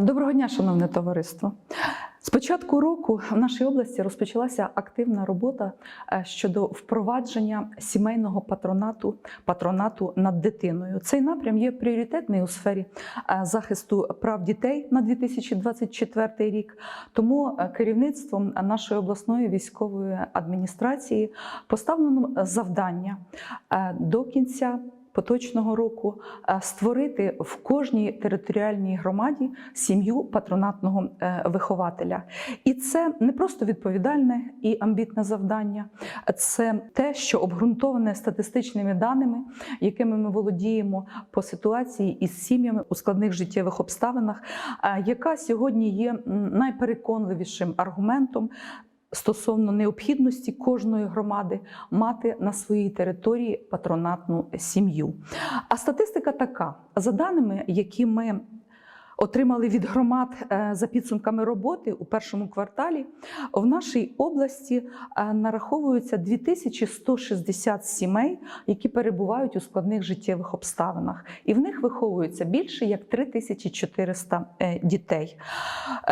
Доброго дня, шановне товариство. З початку року в нашій області розпочалася активна робота е, щодо впровадження сімейного патронату патронату над дитиною. Цей напрям є пріоритетний у сфері е, захисту прав дітей на 2024 рік. Тому е, керівництвом нашої обласної військової адміністрації поставлено завдання до кінця поточного року е, створити в кожній територіальній громаді сім'ю патронатного е, вихователя. І це не просто відповідальне і амбітне завдання, це те, що обґрунтоване статистичними даними, якими ми володіємо по ситуації із сім'ями у складних життєвих обставинах, е, яка сьогодні є найпереконливішим аргументом стосовно необхідності кожної громади мати на своїй території патронатну сім'ю. А статистика така: за даними, які ми отримали від громад е, за підсумками роботи у першому кварталі, в нашій області е, нараховується 2160 сімей, які перебувають у складних життєвих обставинах, і в них виховується більше як 3400 е, дітей.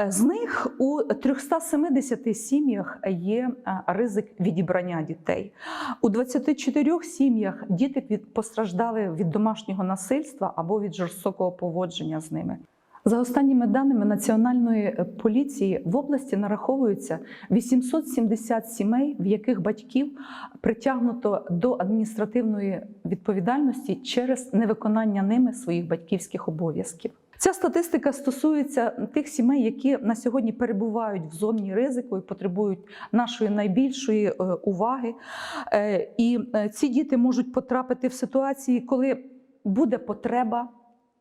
З них у 370 сім'ях є ризик відібрання дітей. У 24 сім'ях діти постраждали від домашнього насильства або від жорстокого поводження з ними. За останніми даними Національної е, поліції в області нараховується 870 сімей, в яких батьків притягнуто до адміністративної відповідальності через невиконання ними своїх батьківських обов'язків. Ця статистика стосується тих сімей, які на сьогодні перебувають в зоні ризику і потребують нашої найбільшої е, уваги. Е, І ці діти можуть потрапити в ситуації, коли буде потреба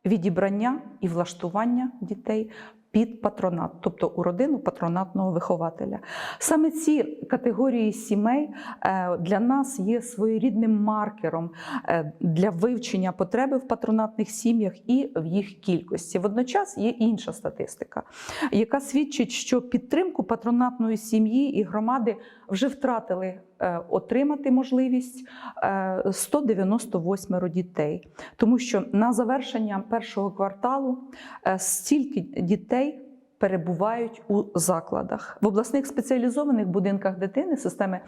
відібрання і влаштування дітей під патронат, тобто у родину патронатного вихователя. Саме ці категорії сімей е, для нас є своєрідним маркером е, для вивчення потреби в патронатних сім'ях і в їх кількості. Водночас є інша статистика, яка свідчить, що підтримку патронатної сім'ї і громади вже втратили е, отримати можливість е, 198 дітей, тому що на завершення першого кварталу стільки дітей. Перебувають у закладах в обласних спеціалізованих будинках дитини системи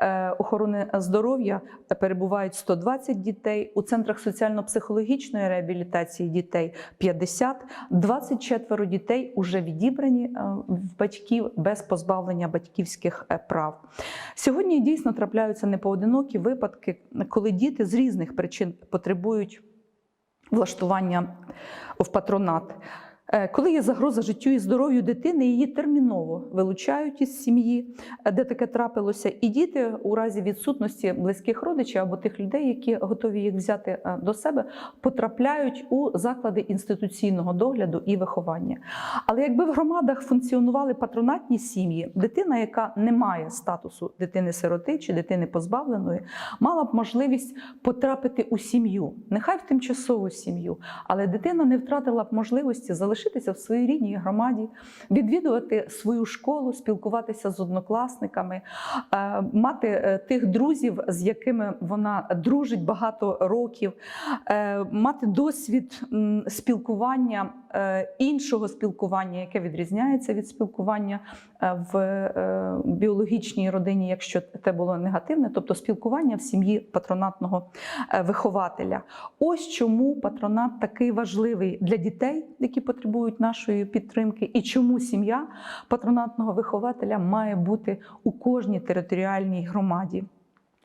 е, охорони здоров'я перебувають 120 дітей. У центрах соціально-психологічної реабілітації дітей 50, 24 дітей вже відібрані е, в батьків без позбавлення батьківських е, прав. Сьогодні дійсно трапляються непоодинокі випадки, коли діти з різних причин потребують влаштування в патронат. Е, Коли є загроза життю і здоров'ю дитини, її терміново вилучають із сім'ї, е, де таке трапилося, і діти у разі відсутності близьких родичів або тих людей, які готові їх взяти е, до себе, потрапляють у заклади інституційного догляду і виховання. Але якби в громадах функціонували патронатні сім'ї, дитина, яка не має статусу дитини-сироти чи дитини позбавленої, мала б можливість потрапити у сім'ю, нехай в тимчасову сім'ю, але дитина не втратила б можливості залишитися в своїй рідній громаді, відвідувати свою школу, спілкуватися з однокласниками, е, мати е, тих друзів, з якими вона дружить багато років, е, мати досвід спілкування. Іншого спілкування, яке відрізняється від спілкування в біологічній родині, якщо те було негативне, тобто спілкування в сім'ї патронатного вихователя. Ось чому патронат такий важливий для дітей, які потребують нашої підтримки, і чому сім'я патронатного вихователя має бути у кожній територіальній громаді.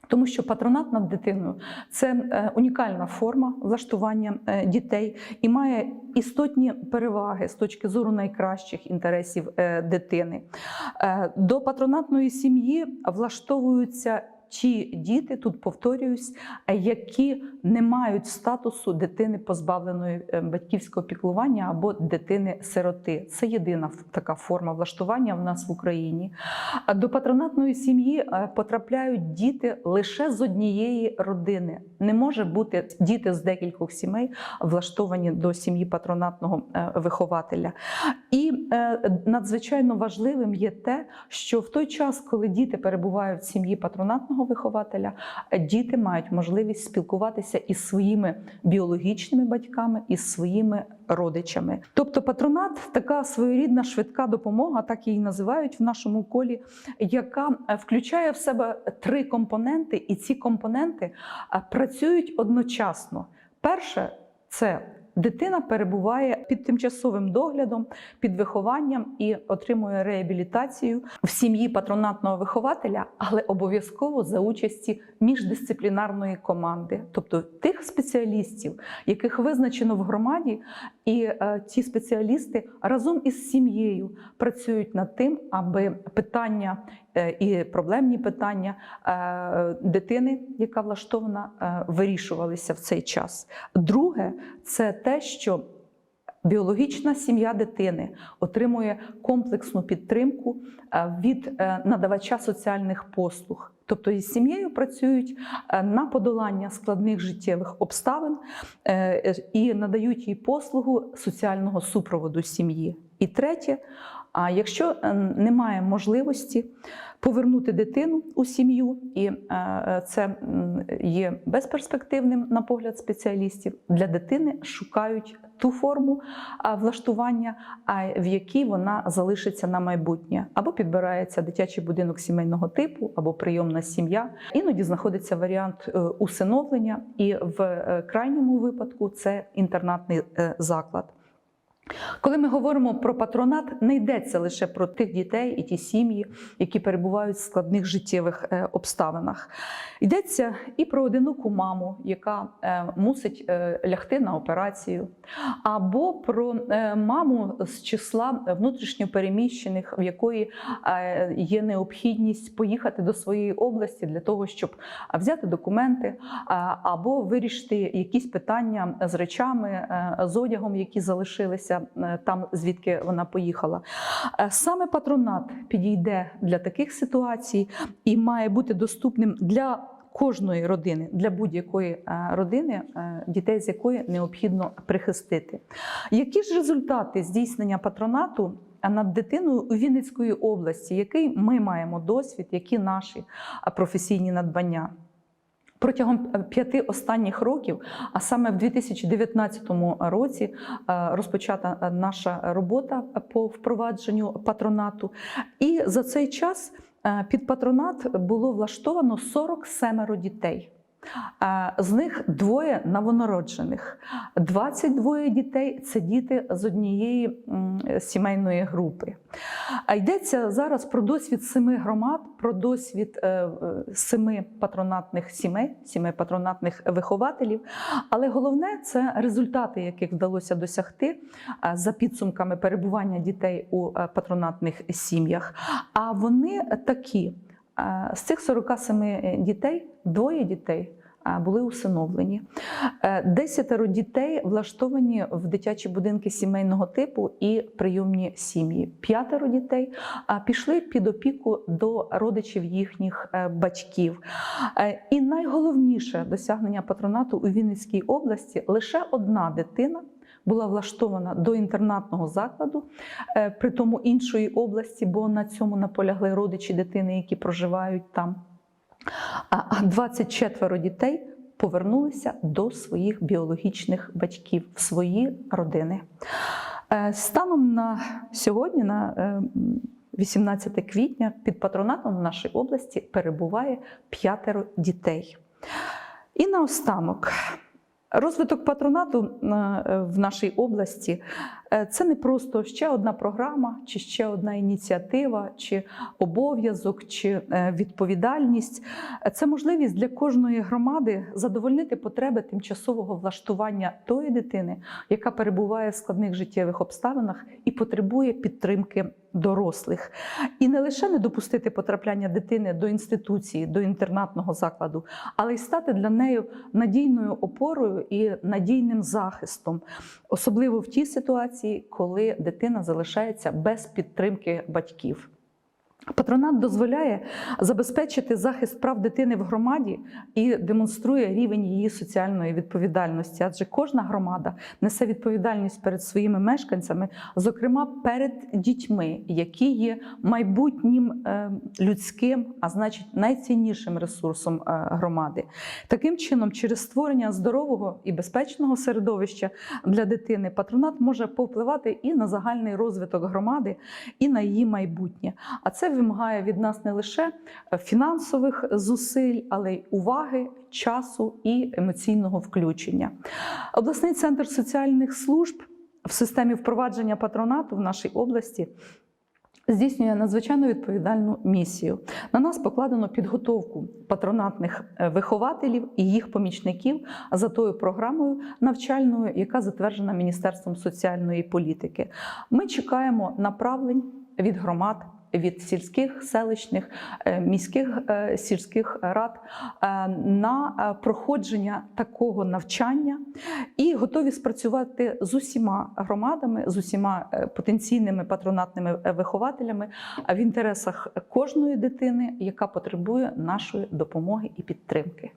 Тому що патронат над дитиною це е, унікальна форма влаштування е, дітей і має істотні переваги з точки зору найкращих інтересів е, дитини. До патронатної сім'ї влаштовуються ті діти, тут повторююсь, е, які не мають статусу дитини позбавленої е, батьківського піклування або дитини-сироти. Це єдина така форма влаштування в нас в Україні. До патронатної сім'ї е, потрапляють діти лише з однієї родини. Не може бути діти з декількох сімей влаштовані до сім'ї патронатного вихователя. І надзвичайно важливим є те, що в той час, коли діти перебувають в сім'ї патронатного патронатного вихователя, е, діти мають можливість спілкуватися із своїми біологічними батьками, із своїми родичами. Тобто патронат така своєрідна швидка допомога, так її називають в нашому колі, яка е, включає в себе три компоненти, і ці компоненти е, працюють одночасно. Перше це Дитина перебуває під тимчасовим доглядом, під вихованням і отримує реабілітацію в сім'ї патронатного вихователя, але обов'язково за участі міждисциплінарної команди, тобто тих спеціалістів, яких визначено в громаді, і е, ті спеціалісти разом із сім'єю працюють над тим, аби питання е, і проблемні питання е, дитини, яка влаштована, вирішувалися в цей час. Друге, це те, що Біологічна сім'я дитини отримує комплексну підтримку е, від е, надавача соціальних послуг. Тобто із сім'єю працюють е, на подолання складних життєвих обставин і надають їй послугу соціального супроводу сім'ї. І третє, а якщо е, немає можливості повернути дитину у сім'ю, і е, це є безперспективним на погляд спеціалістів, для дитини шукають ту форму влаштування, в якій вона залишиться на майбутнє, або підбирається дитячий будинок сімейного типу, або прийомна сім'я. Іноді знаходиться варіант е, усиновлення, і в крайньому випадку це інтернатний заклад. Коли ми говоримо про патронат, не йдеться лише про тих дітей і ті сім'ї, які перебувають в складних життєвих е, обставинах. Йдеться і про одиноку маму, яка е, мусить е, лягти на операцію, або про маму з числа внутрішньопереміщених, в якої є необхідність поїхати до своєї області для того, щоб взяти документи або вирішити якісь питання з речами, з одягом, які залишилися е, там, звідки вона поїхала. Е, Саме патронат підійде для таких ситуацій і має бути доступним для. Кожної родини для будь-якої е, родини, дітей з якої необхідно прихистити. Які ж результати здійснення патронату над дитиною у Вінницької області? Який ми маємо досвід, які наші професійні надбання? Протягом е, п'яти останніх років, а саме в 2019 році, е, розпочата е, наша робота по впровадженню патронату. І за цей час під патронат було влаштовано 47 дітей. З них двоє новонароджених, 22 дітей це діти з однієї сімейної групи. А йдеться зараз про досвід семи громад, про досвід е, семи патронатних сімей, сімей патронатних вихователів. Але головне це результати, яких вдалося досягти за підсумками перебування дітей у е, патронатних сім'ях. А вони такі: з цих 47 дітей двоє дітей. е, Були усиновлені. Е, Десятеро дітей влаштовані в дитячі будинки сімейного типу і прийомні сім'ї. П'ятеро дітей пішли під опіку до родичів їхніх е, батьків. Е, І найголовніше досягнення патронату у Вінницькій області лише одна дитина. Була влаштована до інтернатного закладу, е, при тому іншої області, бо на цьому наполягли родичі дитини, які проживають там. А а 24 дітей повернулися до своїх біологічних батьків в свої родини. Е, Станом на сьогодні, на е, 18 квітня, під патронатом в нашій області перебуває п'ятеро дітей. І наостанок. Розвиток патронату е, в нашій області це не просто ще одна програма, чи ще одна ініціатива, чи обов'язок, чи е, відповідальність. Це можливість для кожної громади задовольнити потреби тимчасового влаштування тої дитини, яка перебуває в складних життєвих обставинах і потребує підтримки дорослих. І не лише не допустити потрапляння дитини до інституції, до інтернатного закладу, але й стати для неї надійною опорою і надійним захистом, особливо в тій ситуації, коли дитина залишається без підтримки батьків. Патронат дозволяє забезпечити захист прав дитини в громаді і демонструє рівень її соціальної відповідальності. Адже кожна громада несе відповідальність перед своїми мешканцями, зокрема перед дітьми, які є майбутнім е, людським, а значить найціннішим ресурсом е, громади. Таким чином, через створення здорового і безпечного середовища для дитини, патронат може повпливати і на загальний розвиток громади, і на її майбутнє. А це вимагає від нас не лише фінансових зусиль, але й уваги, часу і емоційного включення. Обласний центр соціальних служб в системі впровадження патронату в нашій області. Здійснює надзвичайно відповідальну місію. На нас покладено підготовку патронатних е, вихователів і їх помічників за тою програмою навчальною, яка затверджена Міністерством соціальної політики. Ми чекаємо направлень від громад. Від сільських, селищних, е, міських е, сільських рад е, на проходження такого навчання і готові спрацювати з усіма громадами, з усіма потенційними патронатними вихователями в інтересах кожної дитини, яка потребує нашої допомоги і підтримки.